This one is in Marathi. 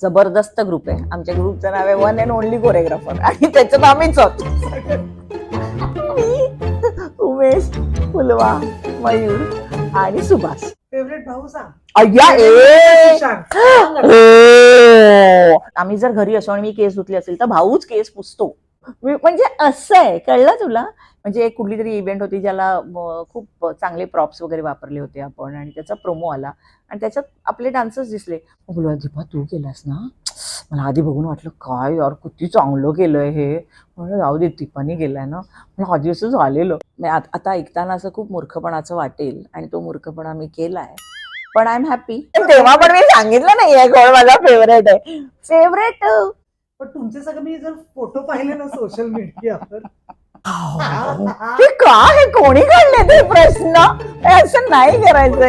जबरदस्त ग्रुप आहे. आमच्या ग्रुपचं नाव आहे वन अँड ओनली कोरिओग्राफर आणि त्याच्यात आम्हीच आहोत मी उमेश फुलवा मयूर आणि सुभाष. फेवरेट भाऊ सांग. अय्या ए! शांत. ओ! आम्ही जर घरी असो आणि मी केस धुतली असेल तर भाऊच केस पुसतो. म्हणजे असं आहे कळलं तुला? म्हणजे एक कुठली तरी इव्हेंट होती ज्याला खूप चांगले प्रॉप्स वगैरे वापरले होते आपण आणि त्याचा प्रोमो आला आणि त्याच्यात आपले डान्सर्स दिसले. मग बोलवा दीपा तू केलास ना? मला आधी बघून वाटलं काय यार किती चांगलं केलंय हे. म्हणलं जाऊ दे दीपाने गेलाय ना. मला आधी असं झालेलं. मी आत- ऐकताना असं खूप मूर्खपणाचं वाटेल आणि तो मूर्खपणा मी केलाय. पण आय एम हॅपी तेव्हा पण मी सांगितलं नाहीये कोण माझा फेवरेट आहे. फेवरेट पण तुमचे सगळे मी जर फोटो पाहिले ना सोशल मीडियावर हे का? हे कोणी काढले ते प्रश्न? हे असं नाही करायचं